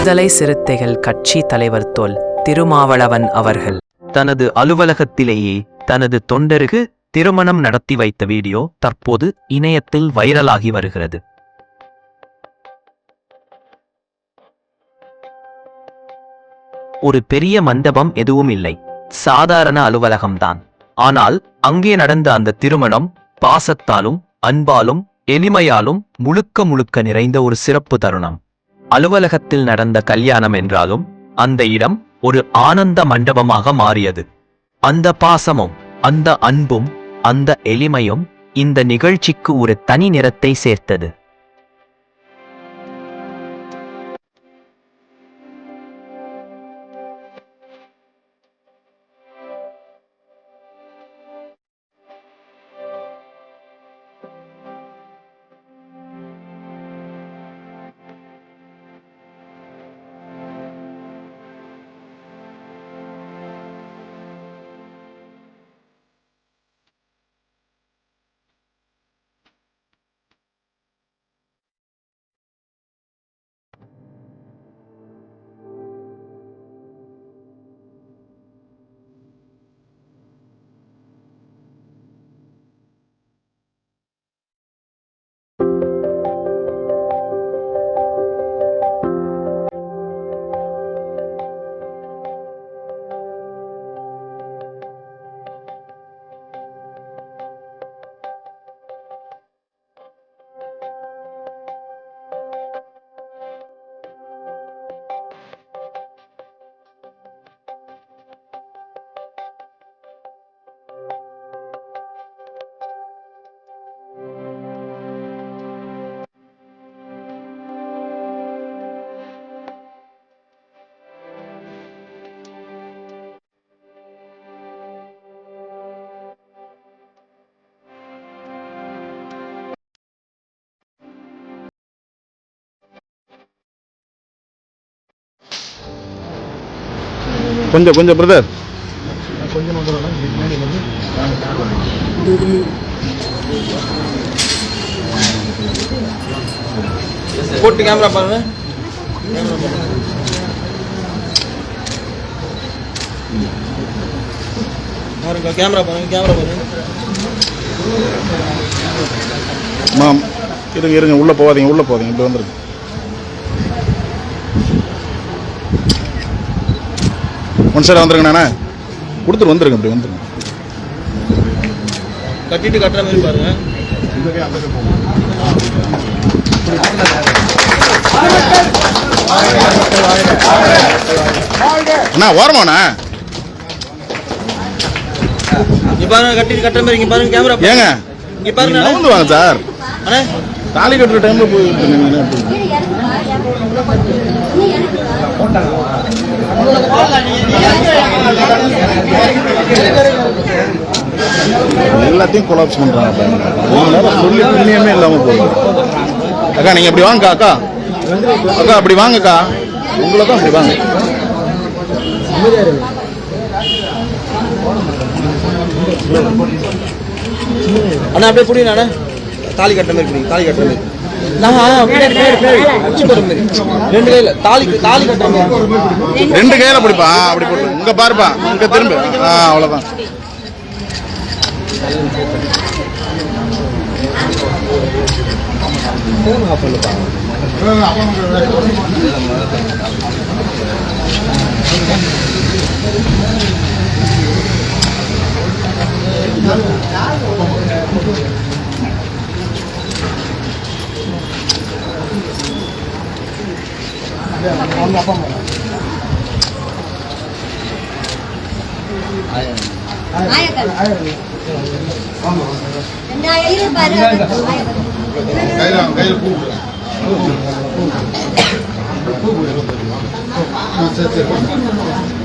விடுதலை சிறுத்தைகள் கட்சி தலைவர் தோல் திருமாவளவன் அவர்கள். தனது அலுவலகத்திலேயே தனது தொண்டருக்கு திருமணம் நடத்தி வைத்த வீடியோ தற்போது இணையத்தில் வைரலாகி வருகிறது. ஒரு பெரிய மண்டபம் எதுவும் இல்லை. சாதாரண அலுவலகம்தான். ஆனால் அங்கே நடந்த அந்த திருமணம் பாசத்தாலும் அன்பாலும் எளிமையாலும் முழுக்க முழுக்க நிறைந்த ஒரு சிறப்பு தருணம். அலுவலகத்தில் நடந்த கல்யாணம் என்றாலும் அந்த இடம் ஒரு ஆனந்த மண்டபமாக மாறியது. அந்த பாசமும் அந்த அன்பும் அந்த எளிமையும் இந்த நிகழ்ச்சிக்கு ஒரு தனி நிறத்தை சேர்த்தது. கொஞ்சம் கொஞ்சம் பிரதர் போட்டு கேமரா பாருங்க. பாருங்க கேமரா பாருங்க கேமரா பாருங்க. மாம் இருங்க இருங்க உள்ளே போகாதீங்க உள்ளே போகாதீங்க இப்படி வந்துருங்க. ஒன் சைடு வந்துருங்கண்ணா கொடுத்துட்டு வந்துருங்க இப்படி வந்துருங்க. கட்டிட்டு கட்டுற மாதிரி பாருங்க. அண்ணா ஓரமாண்ணா பாருங்க கட்டிட்டு கட்டுற மாதிரி இங்க பாருங்க கேமரா ஏங்க? இங்க பாருங்க வாங்க சார். அண்ணே. தாலி கட்டுற டைம்ல போய்? எல்லாத்தையும் கொலாப்ஸ் பண்றாங்க. சொல்லி புண்ணியமே இல்லாம போகுது. அக்கா நீங்க இப்படி வாங்க அக்கா. அக்கா அப்படி வாங்கக்கா. உங்களுக்கும் அப்படி வாங்க. அண்ணா அப்படியே புரியுது அண்ணா. தாலி கட்டுற மாதிரி தாலி கட்டுற மாதிரி. ரெண்டு கையில தாலி தாலி ரெண்டு கையில பிடிப்பா அப்படி போட்டு. இங்க பாருப்பா இங்க திரும்ப. ஆ அவ்வளவுதான் ரெண்டாயிரம் பாரு கையில பூ